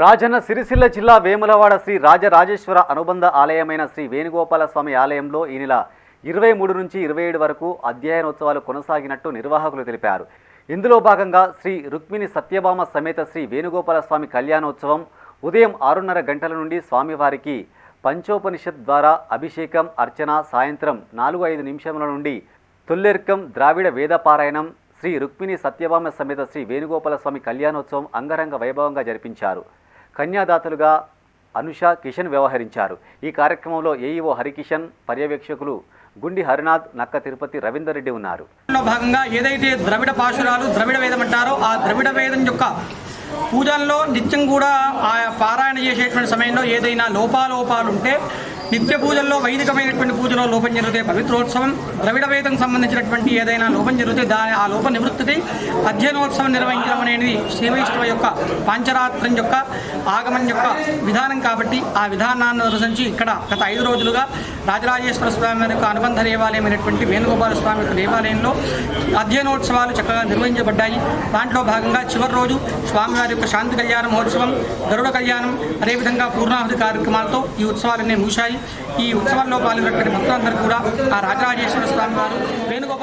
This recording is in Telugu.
రాజన్న సిరిసిల్ల జిల్లా వేములవాడ శ్రీ రాజరాజేశ్వర అనుబంధ ఆలయమైన శ్రీ వేణుగోపాల స్వామి ఆలయంలో ఈ నెల ఇరవై మూడు నుంచి ఇరవై ఏడు వరకు అధ్యయనోత్సవాలు కొనసాగినట్టు నిర్వాహకులు తెలిపారు. ఇందులో భాగంగా శ్రీ రుక్మిణి సత్యభామ సమేత శ్రీ వేణుగోపాల స్వామి కళ్యాణోత్సవం ఉదయం ఆరున్నర గంటల నుండి స్వామివారికి పంచోపనిషత్ ద్వారా అభిషేకం అర్చన సాయంత్రం నాలుగు ఐదు నిమిషముల నుండి తొల్లెర్కం ద్రావిడ వేదపారాయణం శ్రీ రుక్మిణి సత్యభామ సమేత శ్రీ వేణుగోపాల స్వామి కళ్యాణోత్సవం అంగరంగ వైభవంగా జరిపించారు. కన్యాదాతలుగా అనుష కిషన్ వ్యవహరించారు. ఈ కార్యక్రమంలో ఏఈఓ హరికిషన్ పర్యవేక్షకులు గుండి హరినాథ్ నక్క తిరుపతి రవీందర్ రెడ్డి ఉన్నారు. భాగంగా ఏదైతే ద్రవిడ పాశురాలు ద్రవిడ వేదం అంటారో ఆ ద్రవిడ వేదం యొక్క పూజల్లో నిత్యం కూడా ఆ పారాయణ చేసేటువంటి సమయంలో ఏదైనా లోపాలోపాలు ఉంటే నిత్య పూజల్లో వైదికమైనటువంటి పూజలో లోపం జరిగితే పవిత్రోత్సవం ద్రవిడ వేదం సంబంధించినటువంటి ఏదైనా లోపం జరిగితే దాని ఆ లోప నివృత్తికి అధ్యయనోత్సవం నిర్వహించడం అనేది శ్రీవైష్ణవ యొక్క పాంచరాత్రం యొక్క ఆగమం యొక్క విధానం కాబట్టి ఆ విధానాన్ని అనుసరించి ఇక్కడ గత ఐదు రోజులుగా రాజరాజేశ్వర స్వామి యొక్క అనుబంధ దేవాలయమైనటువంటి వేణుగోపాల స్వామి యొక్క దేవాలయంలో అధ్యయనోత్సవాలు చక్కగా నిర్వహించబడ్డాయి. దాంట్లో భాగంగా చివరి రోజు స్వామివారి యొక్క శాంతి కళ్యాణ మహోత్సవం గరుడ కళ్యాణం అదేవిధంగా పూర్ణాహుతి కార్యక్రమాలతో ఈ ఉత్సవాలన్నీ ముగిశాయి. ఈ ఉత్సవాల్లో పాల్గొన్నటువంటి భక్తులందరూ కూడా ఆ రాజరాజేశ్వర స్వామి వారు